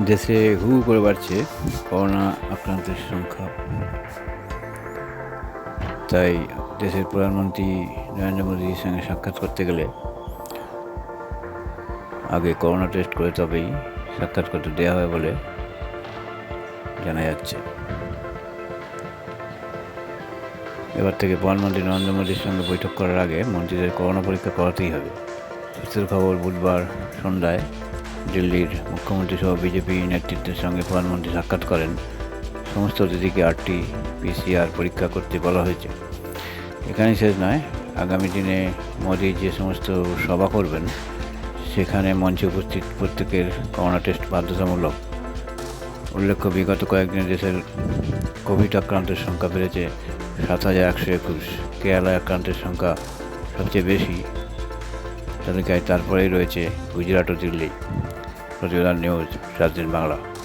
দেশে হু করে বাড়ছে, করোনা আক্রান্তের সংখ্যা। তাই দেশের প্রধানমন্ত্রী নরেন্দ্র মোদীর সঙ্গে সাক্ষাৎ করতে গেলে আগে করোনা টেস্ট করে তবেই সাক্ষাৎ করতে দেওয়া হয় বলে জানা যাচ্ছে। এবার থেকে প্রধানমন্ত্রী নরেন্দ্র মোদীর সঙ্গে বৈঠক করার আগে মন্ত্রীদের করোনা পরীক্ষা করাতেই হবে। খবর বুধবার সন্ধ্যায় দিল্লির মুখ্যমন্ত্রী সহ বিজেপি নেতৃত্বের সঙ্গে প্রধানমন্ত্রী সাক্ষাৎ করেন। সমস্ত অতিথিকে আটটি পিসিআর পরীক্ষা করতে বলা হয়েছে। এখানেই শেষ নয়। আগামী দিনে মোদী যে সমস্ত সভা করবেন, সেখানে মঞ্চে উপস্থিত প্রত্যেকের করোনা টেস্ট বাধ্যতামূলক। উল্লেখ্য, বিগত কয়েকদিনে দেশের কোভিড আক্রান্তের সংখ্যা বেড়েছে সাত হাজার একশো একুশ। কেরালায় আক্রান্তের সংখ্যা সবচেয়ে বেশি। তালিকায় তারপরেই রয়েছে গুজরাট ও দিল্লি। প্রতিবেদন নিউজ সাত দিন বাংলা